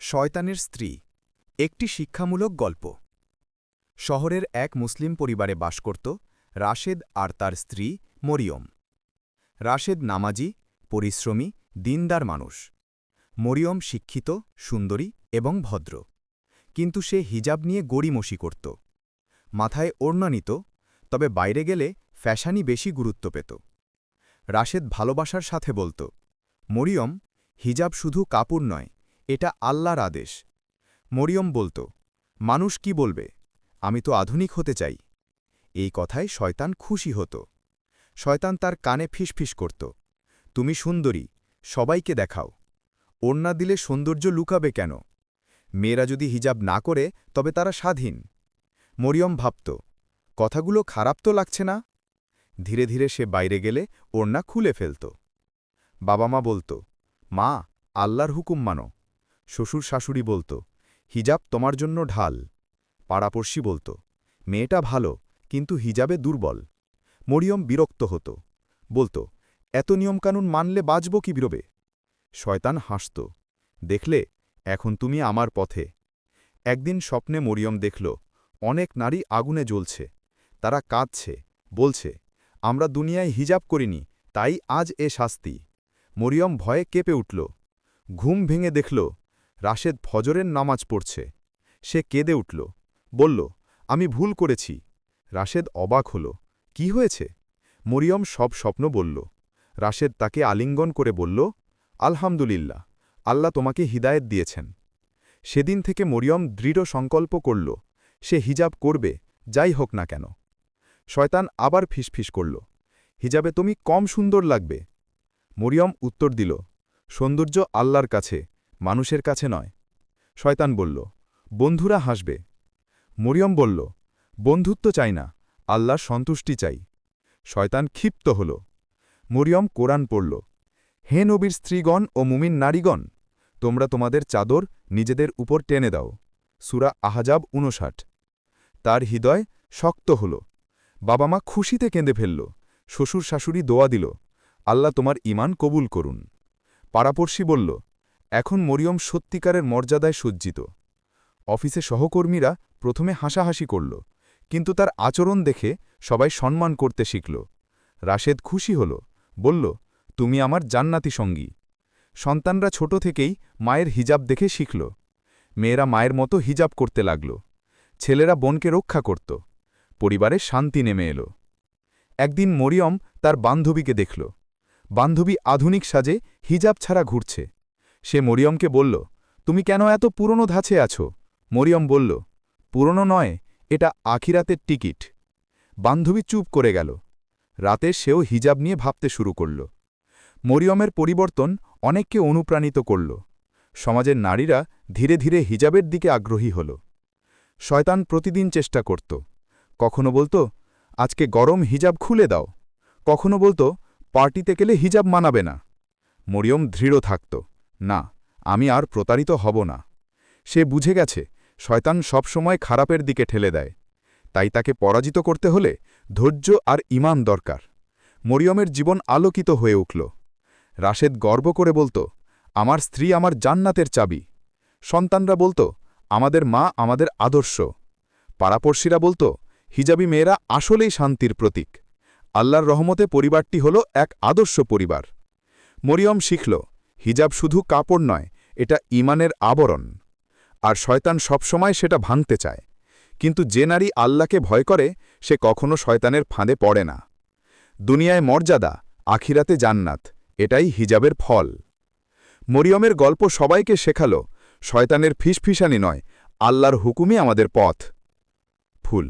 শয়তানের স্ত্রী, একটি শিক্ষামূলক গল্প। শহরের এক মুসলিম পরিবারে বাস করত রাশেদ আর তার স্ত্রী মরিয়ম। রাশেদ নামাজি, পরিশ্রমী, দিনদার মানুষ। মরিয়ম শিক্ষিত, সুন্দরী এবং ভদ্র। কিন্তু সে হিজাব নিয়ে গড়িমসি করত। মাথায় ওড়না নিত, তবে বাইরে গেলে ফ্যাশানই বেশি গুরুত্ব পেত। রাশেদ ভালোবাসার সাথে বলত, মরিয়ম, হিজাব শুধু কাপড় নয় এটা আল্লাহর আদেশ। মরিয়ম বলত, মানুষ কি বলবে? আমি তো আধুনিক হতে চাই। এই কথায় শয়তান খুশি হতো। শয়তান তার কানে ফিসফিস করত, তুমি সুন্দরী, সবাইকে দেখাও। ওড়না দিলে সৌন্দর্য লুকাবে কেন? মেয়েরা যদি হিজাব না করে, তবে তারা স্বাধীন। মরিয়ম ভাবত, কথাগুলো খারাপ তো লাগছে না? ধীরে ধীরে সে বাইরে গেলে ওড়না খুলে ফেলত। বাবা মা বলত, মা, আল্লাহর হুকুম মানো। শ্বশুর শাশুড়ি বলত, হিজাব তোমার জন্য ঢাল। পাড়াপড়শি বলত, মেয়েটা ভালো, কিন্তু হিজাবে দুর্বল। মরিয়ম বিরক্ত হতো, বলতো, এত নিয়মকানুন মানলে বাঁচব কি বিরবে? শয়তান হাসত, দেখলে, এখন তুমি আমার পথে। একদিন স্বপ্নে মরিয়ম দেখল, অনেক নারী আগুনে জ্বলছে, তারা কাঁদছে, বলছে, আমরা দুনিয়ায় হিজাব করিনি, তাই আজ এ শাস্তি। মরিয়ম ভয়ে কেঁপে উঠল, ঘুম ভেঙে দেখল রাশেদ ফজরের নামাজ পড়ছে। সে কেঁদে উঠল, বলল, আমি ভুল করেছি। রাশেদ অবাক হল, কি হয়েছে? মরিয়ম সব স্বপ্ন বলল। রাশেদ তাকে আলিঙ্গন করে বলল, আলহামদুলিল্লাহ, আল্লাহ তোমাকে হিদায়েত দিয়েছেন। সেদিন থেকে মরিয়ম দৃঢ় সংকল্প করল, সে হিজাব করবে, যাই হোক না কেন। শয়তান আবার ফিসফিস করল, হিজাবে তুমি কম সুন্দর লাগবে। মরিয়ম উত্তর দিল, সৌন্দর্য আল্লাহর কাছে মানুষের কাছে নয়। শয়তান বলল, বন্ধুরা হাসবে। মরিয়ম বলল, বন্ধুত্ব চাই না, আল্লাহর সন্তুষ্টি চাই। শয়তান ক্ষিপ্ত হল। মরিয়ম কোরআন পড়ল, হে নবীর স্ত্রীগণ ও মুমিন নারীগণ, তোমরা তোমাদের চাদর নিজেদের উপর টেনে দাও। সুরা আহাজাব উনষাট তার হৃদয় শক্ত হল। বাবা মা খুশিতে কেঁদে ফেলল শ্বশুর শাশুড়ি দোয়া দিল, আল্লাহ তোমার ইমান কবুল করুন। পাড়াপড়শি বলল এখন মরিয়ম সত্যিকারের মর্যাদায় সজ্জিত। অফিসে সহকর্মীরা প্রথমে হাসাহাসি করল, কিন্তু তার আচরণ দেখে সবাই সম্মান করতে শিখল। রাশেদ খুশি হল, বলল, তুমি আমার জান্নাতি সঙ্গী। সন্তানরা ছোট থেকেই মায়ের হিজাব দেখে শিখল। মেয়েরা মায়ের মতো হিজাব করতে লাগল। ছেলেরা বোনকে রক্ষা করত। পরিবারে শান্তি নেমে এলো। একদিন মরিয়ম তার বান্ধবীকে দেখল। বান্ধবী আধুনিক সাজে হিজাব ছাড়া ঘুরছে। সে মরিয়মকে বলল, তুমি কেন এত পুরনো ধাঁচে আছো? মরিয়ম বলল, পুরনো নয়, এটা আখিরাতের টিকিট। বান্ধবী চুপ করে গেল। রাতে সেও হিজাব নিয়ে ভাবতে শুরু করল। মরিয়মের পরিবর্তন অনেককে অনুপ্রাণিত করল। সমাজের নারীরা ধীরে ধীরে হিজাবের দিকে আগ্রহী হল। শয়তান প্রতিদিন চেষ্টা করত। কখনো বলতো, আজকে গরম, হিজাব খুলে দাও। কখনো বলতো, পার্টিতে গেলে হিজাব মানাবে না। মরিয়ম দৃঢ় থাকত। না, আমি আর প্রতারিত হব না। সে বুঝে গেছে, শয়তান সবসময় খারাপের দিকে ঠেলে দেয়। তাই তাকে পরাজিত করতে হলে ধৈর্য আর ইমান দরকার। মরিয়মের জীবন আলোকিত হয়ে উঠল। রাশেদ গর্ব করে বলতো, আমার স্ত্রী আমার জান্নাতের চাবি। সন্তানরা বলতো, আমাদের মা আমাদের আদর্শ। পাড়াপড়শিরা বলতো, হিজাবি মেয়েরা আসলেই শান্তির প্রতীক। আল্লাহর রহমতে পরিবারটি হল এক আদর্শ পরিবার। মরিয়ম শিখল হিজাব শুধু কাপড় নয়, এটা ইমানের আবরণ। আর শয়তান সবসময় সেটা ভাঙতে চায়। কিন্তু যে নারী আল্লাহকে ভয় করে, সে কখনো শয়তানের ফাঁদে পড়ে না। দুনিয়ায় মর্যাদা, আখিরাতে জান্নাত, এটাই হিজাবের ফল। মরিয়মের গল্প সবাইকে শেখালো, শয়তানের ফিসফিসানি নয়, আল্লাহর হুকুমই আমাদের পথ। ফুল